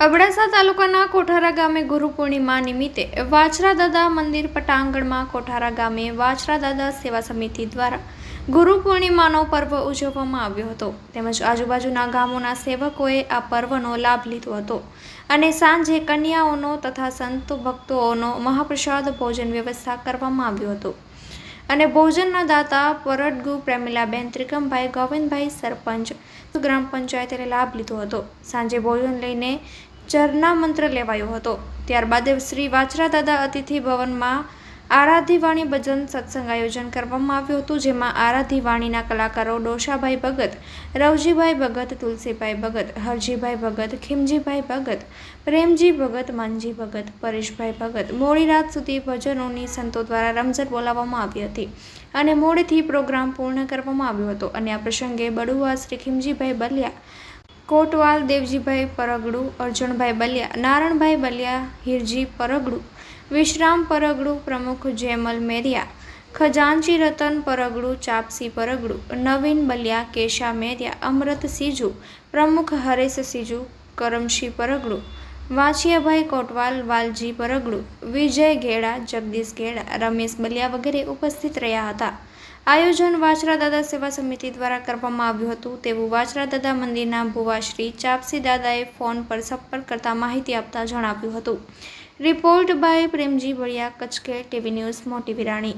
અબડાસા તાલુકાના કોઠારા ગામે ગુરુ પૂર્ણિમા નિમિત્તે વાછરા દાદા મંદિર પટાંગણમાં કોઠારા ગામે વાછરા દાદા સેવા સમિતિ દ્વારા ગુરુ પૂર્ણિમાનો પર્વ ઉજવવામાં આવ્યો હતો. તેમજ આજુબાજુના ગામોના સેવકોએ આ પર્વનો લાભ લીધો હતો અને સાંજે કન્યાઓનો તથા સંત ભક્તોનો મહાપ્રસાદ ભોજન વ્યવસ્થા કરવામાં આવ્યો હતો. અને ભોજનના દાતા પરડગુ પ્રેમિલાબેન, ત્રિકમભાઈ, ગોવિંદભાઈ સરપંચ ગ્રામ પંચાયતે લાભ લીધો હતો. સાંજે ભોજન લઈને ચરના મંત્ર લેવાયો હતો. ત્યારબાદ શ્રી વાછરા દાદા અતિથિ ભવનમાં આરાધીવાણી ભજન સત્સંગ આયોજન કરવામાં આવ્યું હતું, જેમાં આરાધીવાણીના કલાકારો ડોશાભાઈ ભગત, રવજીભાઈ ભગત, તુલસીભાઈ ભગત, હરજીભાઈ ભગત, ખીમજીભાઈ ભગત, પ્રેમજી ભગત, માનજી ભગત, પરેશભાઈ ભગત મોડી રાત સુધી ભજનોની સંતો દ્વારા રમઝટ બોલાવવામાં આવી હતી અને મોડેથી પ્રોગ્રામ પૂર્ણ કરવામાં આવ્યો હતો. અને આ પ્રસંગે બડુઆ શ્રી ખીમજીભાઈ બલિયા કોટવાલ, દેવજીભાઈ પરગડુ, અર્જુનભાઈ બલિયા, નારણભાઈ બલિયા, હિરજી પરગડુ, વિશ્રામ પરગડુ, પ્રમુખ જેમલ મેરિયા, ખજાનચી રતન પરગડુ, ચાપસી પરગડુ, નવીન બલિયા, કેશા મેરિયા, અમૃત સીજુ, પ્રમુખ હરેશ સીજુ, કરમશી પરગડુ વાંચિયાભાઈ કોટવાલ, વાલજી પરગડુ, વિજય ઘેડા, જગદીશ ઘેડા, રમેશ બલિયા વગેરે ઉપસ્થિત રહ્યા હતા. આયોજન વાછરા દાદા સેવા સમિતિ દ્વારા કરવામાં આવ્યું હતું. તેવું વાછરા દાદા મંદિરના ભુવાશ્રી ચાપસી દાદાએ ફોન પર સંપર્ક કરતા માહિતી આપતા જણાવ્યું હતું. રિપોર્ટ બાય પ્રેમજી બળિયા કે ટીવી ન્યૂઝ, મોટી વિરાણી.